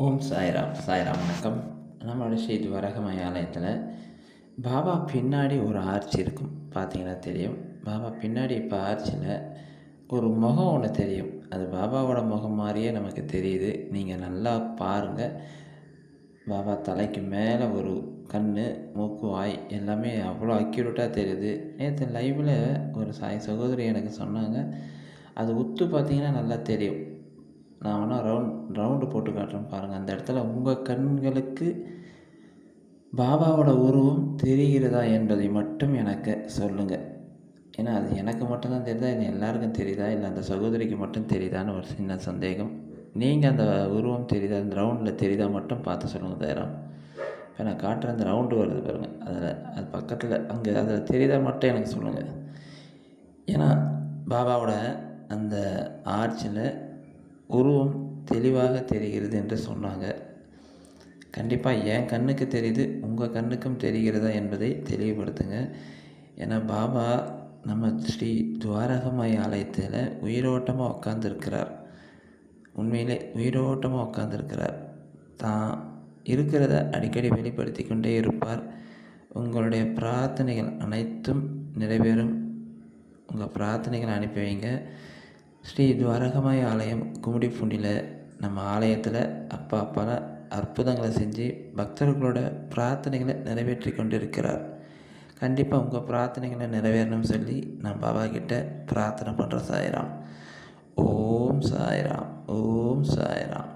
ஓம் சாய்ராம் சாய்ராம் வணக்கம். நம்மளோட ஸ்ரீ துவரகமய ஆலயத்தில் பாபா பின்னாடி ஒரு ஆர்ச் இருக்கும். பார்த்தீங்கன்னா தெரியும். பாபா பின்னாடி இப்போ ஆர்ச்சியில் ஒரு முகம் ஒன்று தெரியும். அது பாபாவோட முகம் மாதிரியே நமக்கு தெரியுது. நீங்கள் நல்லா பாருங்கள் பாபா தலைக்கு மேலே ஒரு கண் மூக்கு வாய் எல்லாமே அவ்வளோ அக்யூரேட்டாக தெரியுது. நேற்று லைவில் ஒரு சாய் சகோதரி எனக்கு சொன்னாங்க. அது உத்து பார்த்தீங்கன்னா நல்லா தெரியும். நான் வேணா ரவுண்ட் ரவுண்டு போட்டு காட்டுறேன் பாருங்கள் அந்த இடத்துல உங்கள் கண்களுக்கு பாபாவோட உருவம் தெரிகிறதா என்பதை மட்டும் எனக்கு சொல்லுங்கள் ஏன்னா அது எனக்கு மட்டும்தான் தெரியுதா? இல்லை எல்லாருக்கும் தெரியுதா? இல்லை அந்த சகோதரிக்கு மட்டும் தெரியுதான்னு ஒரு சின்ன சந்தேகம். நீங்கள் அந்த உருவம் தெரியுதா? அந்த ரவுண்டில் தெரியுதா மட்டும் பார்த்து சொல்லுங்கள் தைரம் இப்போ நான் காட்டுற அந்த ரவுண்டு வருது பாருங்கள் அதில் அது பக்கத்தில் அங்கே அதில் தெரியுதா மட்டும் எனக்கு சொல்லுங்கள் ஏன்னா பாபாவோட அந்த ஆர்ச்சில் உருவம் தெளிவாக தெரிகிறது என்று சொன்னாங்க. கண்டிப்பாக என் கண்ணுக்கு தெரியுது உங்கள் கண்ணுக்கும் தெரிகிறதா என்பதை தெளிவுபடுத்துங்க. ஏன்னா பாபா நம்ம ஸ்ரீ துவாரகமாய் ஆலயத்தில் உயிரோட்டமாக உட்காந்துருக்கிறார் உண்மையிலே உயிரோட்டமாக உட்காந்துருக்கிறார் தான் இருக்கிறத அடிக்கடி வெளிப்படுத்தி கொண்டே இருப்பார். உங்களுடைய பிரார்த்தனைகள் அனைத்தும் நிறைவேறும். உங்கள் பிரார்த்தனைகளை அனுப்பி வைங்க. ஸ்ரீ துவாரகமாய் ஆலயம் கும்மிடிப்பூண்டியில் நம்ம ஆலயத்தில் அப்பா பல அற்புதங்களை செஞ்சு பக்தர்களோட பிரார்த்தனைகளை நிறைவேற்றி கொண்டு இருக்கிறார் கண்டிப்பாக உங்கள் பிரார்த்தனைகளை நிறைவேறணும்னு சொல்லி நான் பாபா கிட்ட பிரார்த்தனை பண்ணுற சாய்ராம். ஓம் சாய்ராம் ஓம் சாய்ராம்.